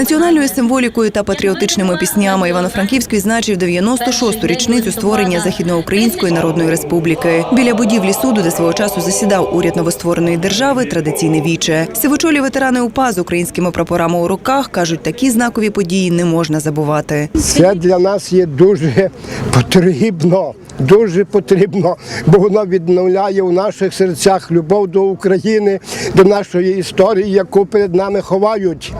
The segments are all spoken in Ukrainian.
національною символікою та патріотичними піснями Івано-Франківськ відзначив 96-ту річницю створення Західноукраїнської Народної Республіки. Біля будівлі суду, де свого часу засідав уряд новоствореної держави, традиційне віче. Сивочолі ветерани УПА з українськими прапорами у руках кажуть, такі знакові події не можна забувати. Це для нас є дуже потрібно, дуже потрібно, бо воно відновляє у наших серцях любов до України, до нашої історії, яку перед нами ховають.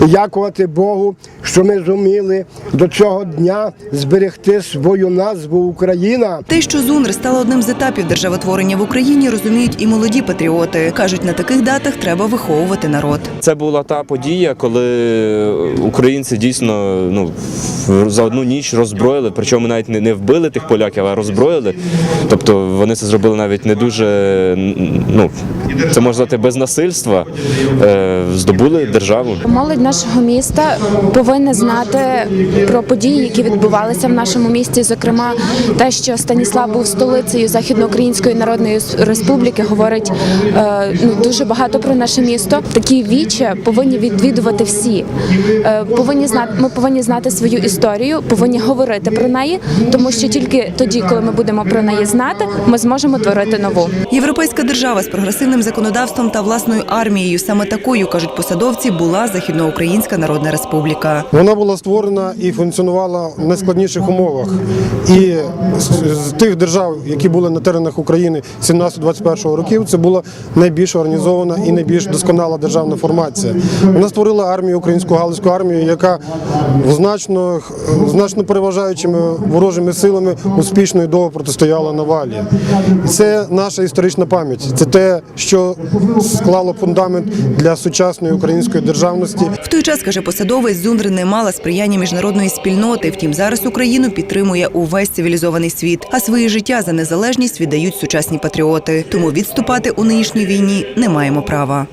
Дякувати Богу, що ми зуміли до цього дня зберегти свою назву Україна. Те, що ЗУНР стала одним з етапів державотворення в Україні, розуміють і молоді патріоти. кажуть, на таких датах треба виховувати народ. Це була та подія, коли українці дійсно ну, за одну ніч роззброїли, причому навіть не, не вбили тих поляків, а роззброїли. Тобто вони це зробили навіть не дуже, ну, це можна сказати, без насильства, е, здобули державу. Молодь нашого міста повинна знати про події, які відбувалися в нашому місті. Зокрема, те, що Станіслав був столицею Західноукраїнської Народної Республіки, говорить е, ну, дуже багато про наше місто. Такі віче повинні відвідувати всі. Е, повинні знати, ми повинні знати свою історію, повинні говорити про неї, тому що тільки тоді, коли ми будемо про неї знати, ми зможемо творити нову. Європейська держава з прогресивним законодавством та власною армією, саме такою кажуть посадовці, була Західноукраїнська Народна Республіка. Вона була створена і функціонувала в найскладніших умовах. І з тих держав, які були на теренах України 17-21 років, це була найбільш організована і найбільш досконала державна формація. Вона створила армію, українську галицьку армію, яка значно, значно переважаючими ворожими силами успішно і довго протистояла навалі. Це наша історична пам'ять. Це те, що склало фундамент для сучасної української державності. В той час, каже посадовець, Зундри не мала сприяння міжнародної спільноти. Втім, зараз Україну підтримує увесь цивілізований світ, а своє життя за незалежність віддають сучасні патріоти. Тому відступати у нинішній війні не маємо права.